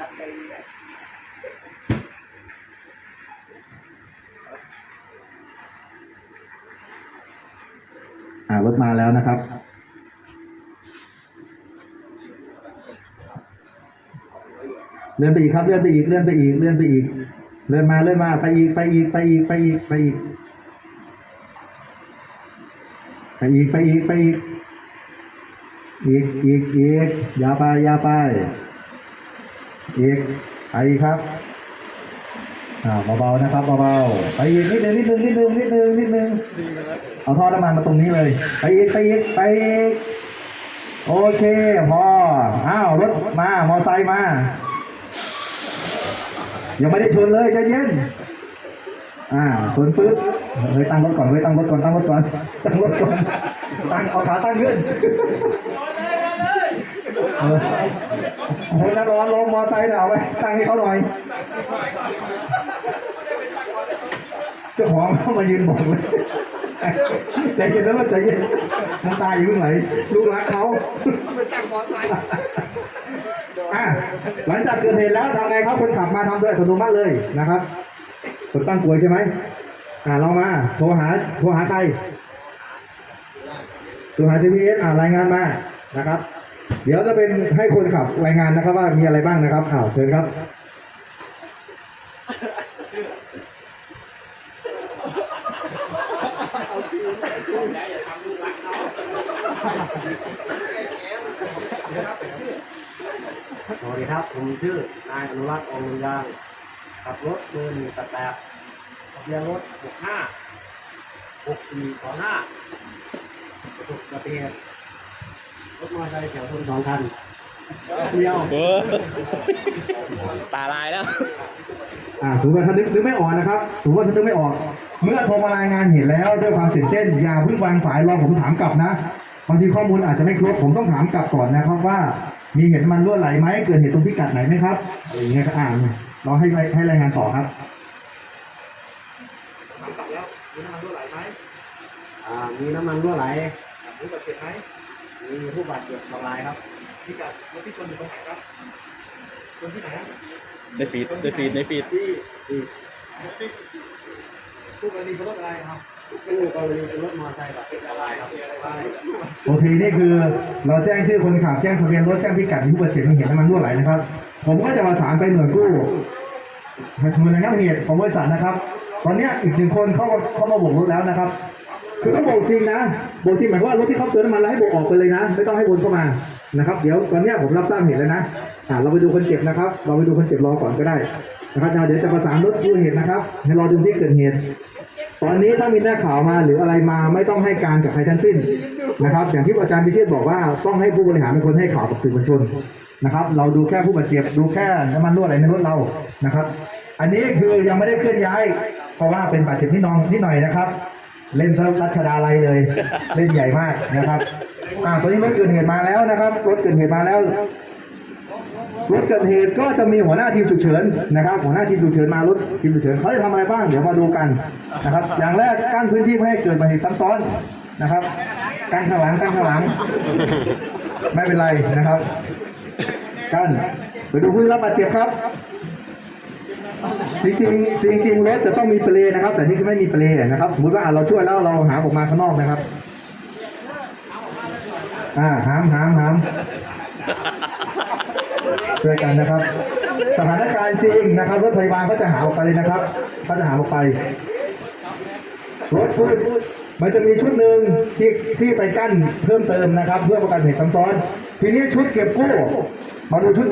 รัดไปนี่แหละอ่ารถมาแล้วนะครับเลื่อนไปอีกครับเลื่อนไปอีกเลื่อนไปอีกเลื่อนไปอีกเลื่อนมาเลื่อนมาไปอีกไปอีกไปอีกไปอีกไปอีกไปอีกไปอีกไปอีกอีกอีกอีกอยาไปอยาไป อีกไปอีกครับอ่าเบาๆนะครับเบาๆไปอีกนิดนึงนิดนึงนิดนึงนิดนึงนิดนึงเอาท่อน้ำมันมาตรงนี้เลย ไปอีกไปอีกไปอีกโอเคพออ้าวรถมามอไซค์มายังไม่ได้ชนเลยใจเย็นอ่าชนปึ๊บเฮ้ยตั้งรถก่อนเฮ้ยตั้งรถก่อนตั้งรถก่อนตั้งรถก่อนตั้งเอาขาตั้งขึ้น เฮ้ยนั่นร้อนลงมอไซค์เนี่ยเอาไว้ตั้งให้เขาหน่อยเจ้าของเขามายืนบอกเลยใจเย็นแล้วใจเย็นน้ำตาอยู่ไหนลูกรักเขาตั้งมอไซค์อะหลังจากเกิดเหตุแล้วทำไงครับคนขับมาทำโดยอัตโนมัติเลยนะครับกดตั้งกลวยใช่ไหมอ่าลองมาโทรหาโทรหาใครโทรหา GPS อ่ารายงานมานะครับ เดี๋ยวจะเป็นให้คนขับรายงานนะครับ ว่ามีอะไรบ้างนะครับอ้าวเชิญครับ สวัสดีครับ ผมชื่อนายอนุรักษ์อองยางขับรถเบอร์หนึ่งแปดแปดทะเบียนรถหกห้าหกสี่สองห้าประสบอุบัติเหตุ รถมอเตอร์ไซค์เฉียวชนสองคันเดียวเออตาลายแล้ว อ่าสมมติว่าถ้านึกนึกไม่ออกนะครับสมมติว่าถ้านึกไม่ออก เมื่อโทรมารายงานเหตุแล้วด้วยความตื่นเต้นอย่าเพิ่งวางสายรอผมถามกลับนะบางทีข้อมูลอาจจะไม่ครบผมต้องถามกลับก่อนนะครับว่า มีเหตุน้ำมันรั่วไหลไหมเกิดเหตุตรงพิกัดไหนไหมครับอะไรอย่างเงี้ยก็อ่านลองให้ให้รายงานต่อครับถามกลับแล้วมีน้ำมันรั่วไหลไหมอ่ามีน้ำมันรั่วไหลรู้บาดเจ็บไหม มีผู้บาดเจ็บสองรายครับพิกัดรถที่ชนอยู่ตรงไหนครับชนที่ไหนในฟีดในฟีดในฟีดที่ที่ผู้กรณีเป็นรถอะไรครับคู่กรณีเป็นรถมอเตอร์ไซค์บาดเจ็บสองรายครับโอเคนี่คือเราแจ้งชื่อคนขับแจ้งทะเบียนรถแจ้งพิกัดมีผู้บาดเจ็บมีเหตุน้ำมันรั่วไหลนะครับ ผมก็จะประสานไปหน่วยกู้หน่วยระงับเหตุของบริษัทนะครับ ตอนเนี้ยอีกหนึ่งคนเข้ามาเข้ามาโบกรถแล้วนะครับ คือต้องโบกจริงนะโบกจริงหมายความว่ารถที่เขาเติมน้ำมันแล้วให้โบกออกไปเลยนะ ไม่ต้องให้วนเข้ามานะครับ เดี๋ยวตอนเนี้ยผมรับทราบเหตุแล้วนะอ่าเราไปดูคนเจ็บนะครับ เราไปดูคนเจ็บรอก่อนก็ได้นะครับเดี๋ยวจะประสานรถกู้เหตุนะครับ ให้รอดูที่เกิดเหตุ ตอนนี้ถ้ามีหน้าข่าวมาหรืออะไรมาไม่ต้องให้การกับใครทั้งสิ้นนะครับ อย่างที่อาจารย์พิเชษบอกว่าต้องให้ผู้บริหารเป็นคนให้ข่าวกับสื่อมวลชนนะครับ เราดูแค่ผู้บาดเจ็บดูแค่น้ำมันรั่วไหลในรถเรานะครับ อันนี้คือยังไม่ได้เคลื่อนย้าย เพราะว่าเป็นบาดเจ็บนิดนองนิดหน่อยนะครับ เล่นเซิร์ฟรัชดาลัยเลย เล่นใหญ่มากนะครับอ่าตอนนี้รถเกิดเหตุมาแล้วนะครับรถเกิดเหตุมาแล้วรถเกิดเหตุก็จะมีหัวหน้าทีมฉุกเฉินนะครับ หัวหน้าทีมฉุกเฉินมารถทีมฉุกเฉินเขาจะทำอะไรบ้างเดี๋ยวมาดูกันนะครับ อย่างแรกกั้นพื้นที่ไม่ให้เกิดอุบัติเหตุซ้ำซ้อนนะครับกั้นข้างหลังกั้นข้างหลัง ไม่เป็นไรนะครับกั้นไปดูผู้ได้รับบาดเจ็บครับ จริงจริงๆรถจะต้องมีเปลนะครับ แต่นี่คือไม่มีเปลนะครับ สมมติว่าอะเราช่วยแล้วเราหามออกมาข้างนอกนะครับ อ่าหามหามหามช่วยกันนะครับ สถานการณ์จริงนะครับรถพยาบาลก็จะหาออกไปเลยนะครับเขาจะหาออกไปรถพูดมันจะมีชุดหนึ่งที่ที่ไปกั้นเพิ่มเติมนะครับ เพื่อป้องกันเหตุซ้ำซ้อน ทีนี้ชุดเก็บกู้มาดูชุดเก็บ